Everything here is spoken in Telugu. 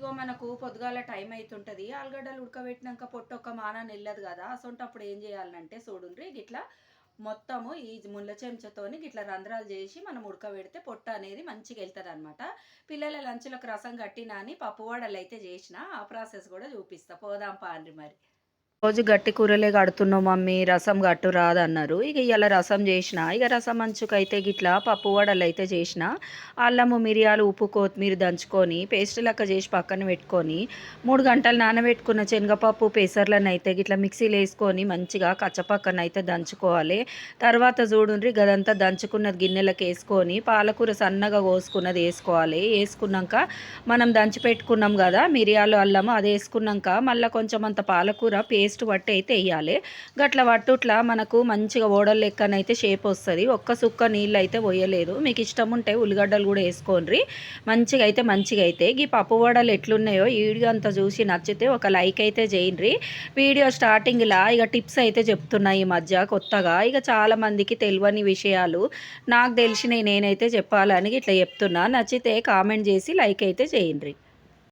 ఇగో మనకు పొద్దుగాల టైం అవుతుంటుంది ఆలుగడ్డలు ఉడకబెట్టినాక పొట్టు ఒక మాన నిల్లదు కదా. అసొంటప్పుడు ఏం చేయాలంటే చూడుండ్రి గిట్లా మొత్తము ఈ ముళ్ళ చెంచాతోని గిట్ల రంధ్రాలు చేసి మనం ఉడకబెడితే పొట్ట అనేది మంచిగా వెళ్తుంది అనమాట పిల్లల లంచ్లకు రసం కట్టినా అని పప్పు వడలు అయితే చేసిన ఆ ప్రాసెస్ కూడా చూపిస్తా. పోదాం పాండ్రి మరి. రోజు గట్టి కూరలే కడుతున్నావు మమ్మీ రసం గట్టు రాదన్నారు. ఇక ఇలా రసం చేసిన ఇక రసం మంచుకైతే గిట్లా పప్పు వడలు అయితే చేసిన అల్లము మిరియాలు ఉప్పు కొత్తిమీర దంచుకొని పేస్ట్ లెక్క చేసి పక్కన పెట్టుకొని మూడు గంటలు నానబెట్టుకున్న శనగపప్పు పెసర్లను అయితే గిట్లా మిక్సీలు వేసుకొని మంచిగా కచ్చపక్కన అయితే దంచుకోవాలి. తర్వాత చూడుండ్రి గదంతా దంచుకున్నది గిన్నెలకు వేసుకొని పాలకూర సన్నగా కోసుకున్నది వేసుకోవాలి. వేసుకున్నాక మనం దంచి పెట్టుకున్నాం కదా మిరియాలు అల్లము అది వేసుకున్నాక మళ్ళీ కొంచెం అంత పాలకూర పేస్ట్ పట్టి అయితే వేయాలి. గట్ల పట్టుట్లా మనకు మంచిగా ఓడలు లెక్కనైతే షేప్ వస్తుంది. ఒక్క సుక్క నీళ్ళు అయితే పోయలేదు. మీకు ఇష్టం ఉంటే ఉల్లిగడ్డలు కూడా వేసుకోండి. మంచిగా అయితే మంచిగా అయితే. ఈ పప్పు వడలు ఎట్లున్నాయో ఈ వీడియో అంతా చూసి నచ్చితే ఒక లైక్ అయితే చేయండి. వీడియో స్టార్టింగ్లా ఇక టిప్స్ అయితే చెప్తున్నాయి ఈ మధ్య కొత్తగా. ఇక చాలా మందికి తెలియని విషయాలు నాకు తెలిసినవి నేనైతే చెప్పాలని ఇట్లా చెప్తున్నా. నచ్చితే కామెంట్ చేసి లైక్ అయితే చేయండి.